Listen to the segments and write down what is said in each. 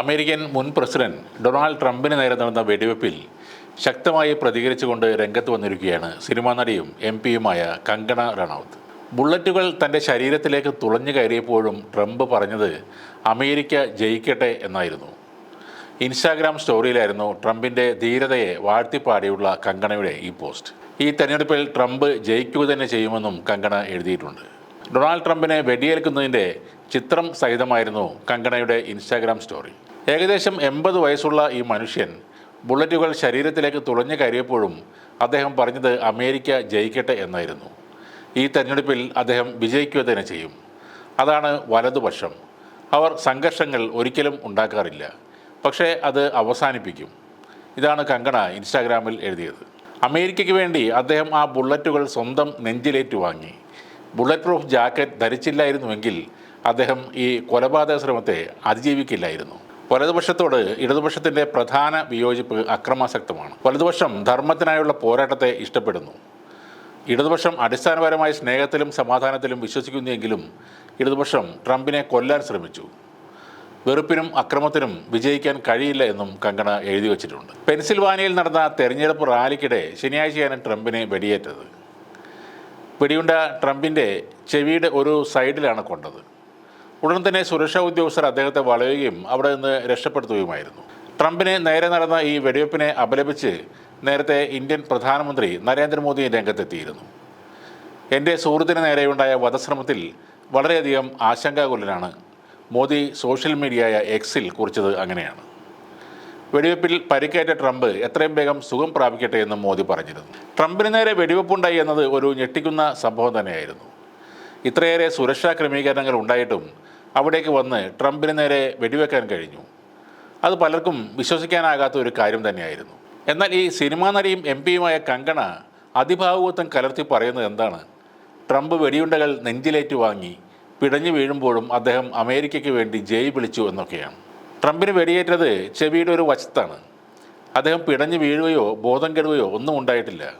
American മുൻ president Donald ട്രംപിന് നേരെ നടന്ന വെടിവെപ്പിൽ ശക്തമായി പ്രതികരിച്ചുകൊണ്ട് രംഗത്ത് വന്നിരിക്കുകയാണ് സിനിമാ നടിയും എം പിയുമായ കങ്കണ റണൌത്ത്. ബുള്ളറ്റുകൾ തന്റെ ശരീരത്തിലേക്ക് തുളഞ്ഞു കയറിയപ്പോഴും ട്രംപ് പറഞ്ഞത് അമേരിക്ക ജയിക്കട്ടെ എന്നായിരുന്നു. ഇൻസ്റ്റാഗ്രാം സ്റ്റോറിയിലായിരുന്നു ട്രംപിന്റെ ധീരതയെ വാഴ്ത്തിപ്പാടിയുള്ള കങ്കണയുടെ ഈ പോസ്റ്റ്. ഈ തെരഞ്ഞെടുപ്പിൽ ട്രംപ് ജയിക്കുക തന്നെ ചെയ്യുമെന്നും കങ്കണ എഴുതിയിട്ടുണ്ട്. ഡൊണാൾഡ് ട്രംപിനെ വെടിയേൽക്കുന്നതിന്റെ ചിത്രം സഹിതമായിരുന്നു കങ്കണയുടെ ഇൻസ്റ്റാഗ്രാം സ്റ്റോറി ഏകദേശം എൺപത് വയസ്സുള്ള ഈ മനുഷ്യൻ ബുള്ളറ്റുകൾ ശരീരത്തിലേക്ക് തുളഞ്ഞു കയറിയപ്പോഴും അദ്ദേഹം പറഞ്ഞത് അമേരിക്ക ജയിക്കട്ടെ എന്നായിരുന്നു. ഈ തെരഞ്ഞെടുപ്പിൽ അദ്ദേഹം വിജയിക്കുക തന്നെ ചെയ്യും. അതാണ് വലതുപക്ഷം. അവർ സംഘർഷങ്ങൾ ഒരിക്കലും ഉണ്ടാക്കാറില്ല. പക്ഷേ അത് അവസാനിപ്പിക്കും. ഇതാണ് കങ്കണ ഇൻസ്റ്റാഗ്രാമിൽ എഴുതിയത്. അമേരിക്കയ്ക്ക് വേണ്ടി അദ്ദേഹം ആ ബുള്ളറ്റുകൾ സ്വന്തം നെഞ്ചിലേറ്റു വാങ്ങി. ബുള്ളറ്റ് പ്രൂഫ് ജാക്കറ്റ് ധരിച്ചില്ലായിരുന്നുവെങ്കിൽ അദ്ദേഹം ഈ കൊലപാതക ശ്രമത്തെ അതിജീവിക്കില്ലായിരുന്നു. വലതുപക്ഷത്തോട് ഇടതുപക്ഷത്തിന്റെ പ്രധാന വിയോജിപ്പ് അക്രമാസക്തമാണ്. വലതുപക്ഷം ധർമ്മത്തിനായുള്ള പോരാട്ടത്തെ ഇഷ്ടപ്പെടുന്നു. ഇടതുപക്ഷം അടിസ്ഥാനപരമായ സ്നേഹത്തിലും സമാധാനത്തിലും വിശ്വസിക്കുന്നുവെങ്കിലും ഇടതുപക്ഷം ട്രംപിനെ കൊല്ലാൻ ശ്രമിച്ചു. വെറുപ്പിനും അക്രമത്തിനും വിജയിക്കാൻ കഴിയില്ല എന്നും കങ്കണ എഴുതി വച്ചിട്ടുണ്ട്. പെൻസിൽവാനിയയിൽ നടന്ന തെരഞ്ഞെടുപ്പ് റാലിക്കിടെ ശനിയാഴ്ചയാണ് ട്രംപിനെ വെടിയേറ്റത്. വെടിയുണ്ട ട്രംപിന്റെ ചെവിയുടെ ഒരു സൈഡിലാണ് കൊണ്ടത്. ഉടൻ തന്നെ സുരക്ഷാ ഉദ്യോഗസ്ഥർ അദ്ദേഹത്തെ വളയുകയും അവിടെ നിന്ന് രക്ഷപ്പെടുത്തുകയുമായിരുന്നു. ട്രംപിനെ നേരെ നടന്ന ഈ വെടിവെപ്പിനെ അപലപിച്ച് നേരത്തെ ഇന്ത്യൻ പ്രധാനമന്ത്രി നരേന്ദ്രമോദി രംഗത്തെത്തിയിരുന്നു. എന്റെ സുഹൃത്തിന് നേരെയുണ്ടായ വധശ്രമത്തിൽ വളരെയധികം ആശങ്കാകുലനാണ്. മോദി സോഷ്യൽ മീഡിയയായ എക്സിൽ കുറിച്ചത് അങ്ങനെയാണ്. വെടിവെപ്പിൽ പരിക്കേറ്റ ട്രംപ് എത്രയും വേഗം സുഖം പ്രാപിക്കട്ടെ എന്നും മോദി പറഞ്ഞിരുന്നു. ട്രംപിന് നേരെ വെടിവെപ്പുണ്ടായി എന്നത് ഒരു ഞെട്ടിക്കുന്ന സംഭവം തന്നെയായിരുന്നു. ഇത്രയേറെ സുരക്ഷാ ക്രമീകരണങ്ങൾ ഉണ്ടായിട്ടും അവിടേക്ക് വന്ന് ട്രംപിന് നേരെ വെടിവെക്കാൻ കഴിഞ്ഞു. അത് പലർക്കും വിശ്വസിക്കാനാകാത്ത ഒരു കാര്യം തന്നെയായിരുന്നു. എന്നാൽ ഈ സിനിമാ നടിയും എം പിയുമായ കങ്കണ അതിഭാവുകത്വം കലർത്തി പറയുന്നത് എന്താണ്? ട്രംപ് വെടിയുണ്ടകൾ നെഞ്ചിലേറ്റു വാങ്ങി പിടഞ്ഞു വീഴുമ്പോഴും അദ്ദേഹം അമേരിക്കയ്ക്ക് വേണ്ടി ജയ് വിളിച്ചു എന്നൊക്കെയാണ്. ട്രംപിന് വെടിയേറ്റത് ചെവിയുടെ ഒരു വശത്താണ്. അദ്ദേഹം പിടഞ്ഞു വീഴുകയോ ബോധം കെടുകയോ ഒന്നും ഉണ്ടായിട്ടില്ല.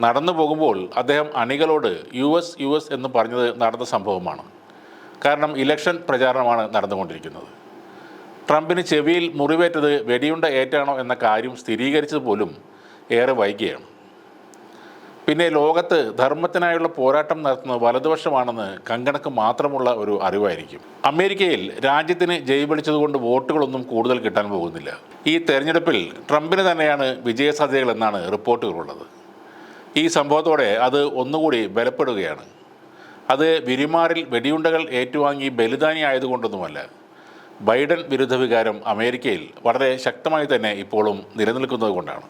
നടന്നു പോകുമ്പോൾ അദ്ദേഹം അണികളോട് യു എസ് യു എസ് എന്ന് പറഞ്ഞത് നടന്ന സംഭവമാണ്. കാരണം ഇലക്ഷൻ പ്രചാരണമാണ് നടന്നുകൊണ്ടിരിക്കുന്നത്. ട്രംപിന് ചെവിയിൽ മുറിവേറ്റത് വെടിയുണ്ട ഏറ്റാണോ എന്ന കാര്യം സ്ഥിരീകരിച്ചത് പോലും ഏറെ വൈകിയാണ്. പിന്നെ ലോകത്ത് ധർമ്മത്തിനായുള്ള പോരാട്ടം നടത്തുന്നത് വലതുപക്ഷമാണെന്ന് കങ്കണക്ക് മാത്രമുള്ള ഒരു അറിവായിരിക്കും. അമേരിക്കയിൽ രാജ്യത്തിന് ജയിപിടിച്ചതുകൊണ്ട് വോട്ടുകളൊന്നും കൂടുതൽ കിട്ടാൻ പോകുന്നില്ല. ഈ തെരഞ്ഞെടുപ്പിൽ ട്രംപിന് തന്നെയാണ് വിജയസാധ്യതകൾ എന്നാണ് റിപ്പോർട്ടുകളുള്ളത്. ഈ സംഭവത്തോടെ അത് ഒന്നുകൂടി ബലപ്പെടുകയാണ്. അത് വിരിമാറിൽ വെടിയുണ്ടകൾ ഏറ്റുവാങ്ങി ബലിദാനി ആയതുകൊണ്ടൊന്നുമല്ല ബൈഡൻ വിരുദ്ധ വികാരം അമേരിക്കയിൽ വളരെ ശക്തമായി തന്നെ ഇപ്പോഴും നിലനിൽക്കുന്നത് കൊണ്ടാണ്